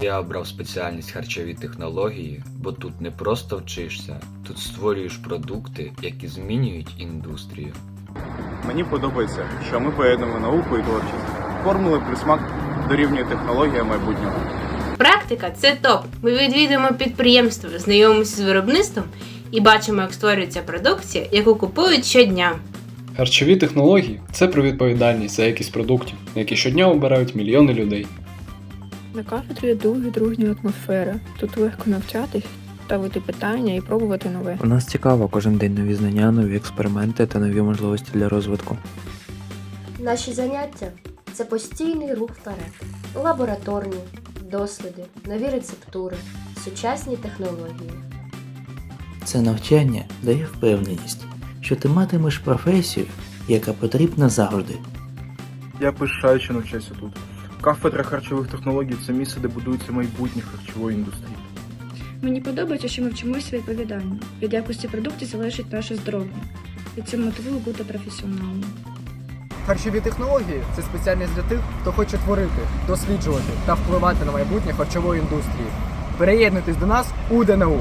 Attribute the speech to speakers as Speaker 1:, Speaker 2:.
Speaker 1: Я обрав спеціальність харчові технології, бо тут не просто вчишся, тут створюєш продукти, які змінюють індустрію.
Speaker 2: Мені подобається, що ми поєднуємо науку і творчість. Формули плюс смак дорівнює технологія майбутнього.
Speaker 3: Практика це топ. Ми відвідуємо підприємство, знайомимося з виробництвом і бачимо, як створюється продукція, яку купують щодня.
Speaker 4: Харчові технології це про відповідальність за якість продуктів, які щодня обирають мільйони людей.
Speaker 5: На кафедрі дуже дружня атмосфера. Тут легко навчатись, ставити питання і пробувати нове.
Speaker 6: У нас цікаво кожен день нові знання, нові експерименти та нові можливості для розвитку.
Speaker 7: Наші заняття це постійний рух вперед, лабораторні, досліди, нові рецептури, сучасні технології.
Speaker 8: Це навчання дає впевненість, що ти матимеш професію, яка потрібна завжди.
Speaker 2: Я пишаю, що навчаюся тут. Кафедра харчових технологій це місце, де будується майбутнє харчової індустрії.
Speaker 9: Мені подобається, що ми вчимося відповідально. Від якості продуктів залежить наше здоров'я. І це мотивує бути професіоналом.
Speaker 10: Харчові технології це спеціальність для тих, хто хоче творити, досліджувати та впливати на майбутнє харчової індустрії. Переєднуйтесь до нас у ДНУ.